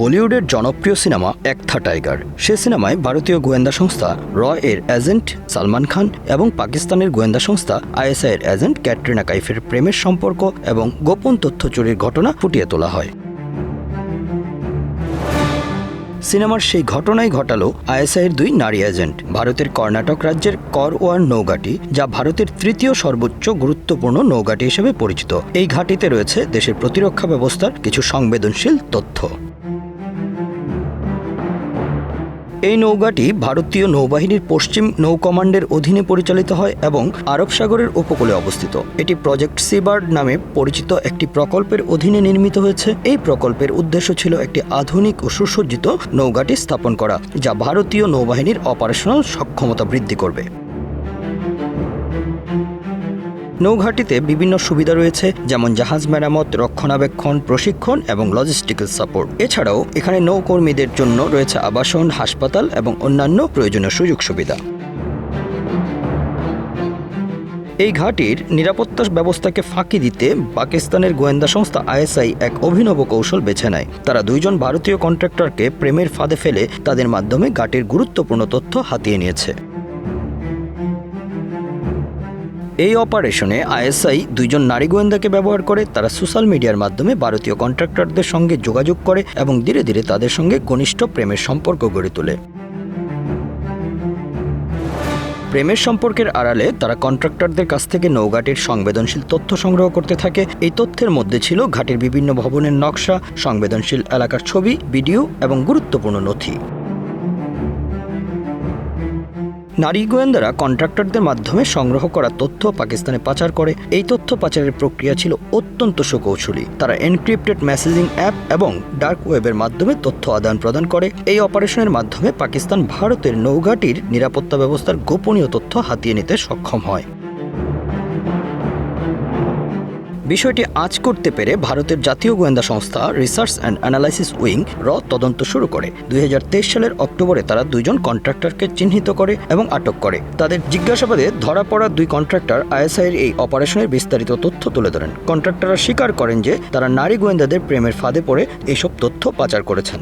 বলিউডের জনপ্রিয় সিনেমা একথা টাইগার। সে সিনেমায় ভারতীয় গোয়েন্দা সংস্থা র এর এজেন্ট সালমান খান এবং পাকিস্তানের গোয়েন্দা সংস্থা আইএসআই এর এজেন্ট ক্যাটরিনা কাইফের প্রেমের সম্পর্ক এবং গোপন তথ্য চুরির ঘটনা ফুটিয়ে তোলা হয়। সিনেমার সেই ঘটনাই ঘটালো আইএসআইয়ের দুই নারী এজেন্ট, ভারতের কর্ণাটক রাজ্যের করওয়ার নৌঘাটি, যা ভারতের তৃতীয় সর্বোচ্চ গুরুত্বপূর্ণ নৌঘাটি হিসেবে পরিচিত। এই ঘাটিতে রয়েছে দেশের প্রতিরক্ষা ব্যবস্থার কিছু সংবেদনশীল তথ্য। এই নৌকাটি ভারতীয় নৌবাহিনীর পশ্চিম নৌ কমান্ডের অধীনে পরিচালিত হয় এবং আরব সাগরের উপকূলে অবস্থিত। এটি প্রজেক্ট সিবার্ড নামে পরিচিত একটি প্রকল্পের অধীনে নির্মিত হয়েছে। এই প্রকল্পের উদ্দেশ্য ছিল একটি আধুনিক ও সুসজ্জিত নৌকাটি স্থাপন করা, যা ভারতীয় নৌবাহিনীর অপারেশনাল সক্ষমতা বৃদ্ধি করবে। নৌঘাটিতে বিভিন্ন সুবিধা রয়েছে, যেমন জাহাজ মেরামত, রক্ষণাবেক্ষণ, প্রশিক্ষণ এবং লজিস্টিক্যাল সাপোর্ট এছাড়াও এখানে নৌকর্মীদের জন্য রয়েছে আবাসন, হাসপাতাল এবং অন্যান্য প্রয়োজনীয় সুযোগ সুবিধা। এই ঘাটির নিরাপত্তা ব্যবস্থাকে ফাঁকি দিতে পাকিস্তানের গোয়েন্দা সংস্থা আইএসআই এক অভিনব কৌশল বেছে নেয়। তারা দুইজন ভারতীয় কন্ট্রাক্টরকে প্রেমের ফাঁদে ফেলে তাদের মাধ্যমে ঘাটির গুরুত্বপূর্ণ তথ্য হাতিয়ে নিয়েছে। এই অপারেশনে আইএসআই দুইজন নারী গোয়েন্দাকে ব্যবহার করে, তারা সোশ্যাল মিডিয়ার মাধ্যমে ভারতীয় কন্ট্রাক্টরদের সঙ্গে যোগাযোগ করে এবং ধীরে ধীরে তাদের সঙ্গে ঘনিষ্ঠ প্রেমের সম্পর্ক গড়ে তোলে। প্রেমের সম্পর্কের আড়ালে তারা কন্ট্রাক্টরদের কাছ থেকে নৌঘাটির সংবেদনশীল তথ্য সংগ্রহ করতে থাকে। এই তথ্যের মধ্যে ছিল ঘাটের বিভিন্ন ভবনের নকশা, সংবেদনশীল এলাকার ছবি, ভিডিও এবং গুরুত্বপূর্ণ নথি। নারী গোয়েন্দারা কন্ট্রাক্টরদের মাধ্যমে সংগ্রহ করা তথ্য পাকিস্তানে পাচার করে। এই তথ্য পাচারের প্রক্রিয়া ছিল অত্যন্ত সুকৌশলী। তারা এনক্রিপ্টেড মেসেজিং অ্যাপ এবং ডার্ক ওয়েবের মাধ্যমে তথ্য আদান প্রদান করে। এই অপারেশনের মাধ্যমে পাকিস্তান ভারতের নৌঘাটির নিরাপত্তা ব্যবস্থার গোপনীয় তথ্য হাতিয়ে নিতে সক্ষম হয়। বিষয়টি আজ করতে পেরে ভারতের জাতীয় গোয়েন্দা সংস্থা রিসার্চ অ্যান্ড অ্যানালাইসিস উইং র তদন্ত শুরু করে। দুই হাজার তেইশ সালের অক্টোবরে তারা দুইজন কন্ট্রাক্টরকে চিহ্নিত করে এবং আটক করে। তাদের জিজ্ঞাসাবাদে ধরা পড়া দুই কন্ট্রাক্টর আইএসআইয়ের এই অপারেশনের বিস্তারিত তথ্য তুলে ধরেন। কন্ট্রাক্টররা স্বীকার করেন যে তারা নারী গোয়েন্দাদের প্রেমের ফাঁদে পড়ে এইসব তথ্য পাচার করেছেন।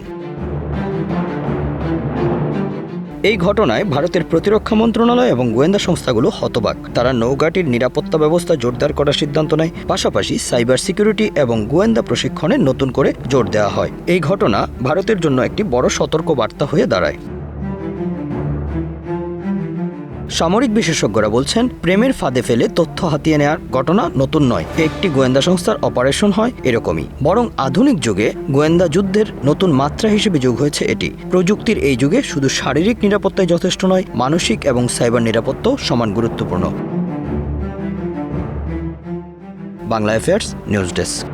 এই ঘটনায় ভারতের প্রতিরক্ষা মন্ত্রণালয় এবং গোয়েন্দা সংস্থাগুলো হতবাক। তারা নৌঘাটির নিরাপত্তা ব্যবস্থা জোরদার করার সিদ্ধান্ত নেয়। পাশাপাশি সাইবার সিকিউরিটি এবং গোয়েন্দা প্রশিক্ষণে নতুন করে জোর দেওয়া হয়। এই ঘটনা ভারতের জন্য একটি বড় সতর্ক বার্তা হয়ে দাঁড়ায়। সামরিক বিশেষজ্ঞরা বলছেন, প্রেমের ফাঁদে ফেলে তথ্য হাতিয়ে নেওয়ার ঘটনা নতুন নয়। একটি গোয়েন্দা সংস্থার অপারেশন হয় এরকমই। বরং আধুনিক যুগে গোয়েন্দা যুদ্ধের নতুন মাত্রা হিসেবে যোগ হয়েছে এটি। প্রযুক্তির এই যুগে শুধু শারীরিক নিরাপত্তাই যথেষ্ট নয়, মানসিক এবং সাইবার নিরাপত্তাও সমান গুরুত্বপূর্ণ। Bangla affairs news desk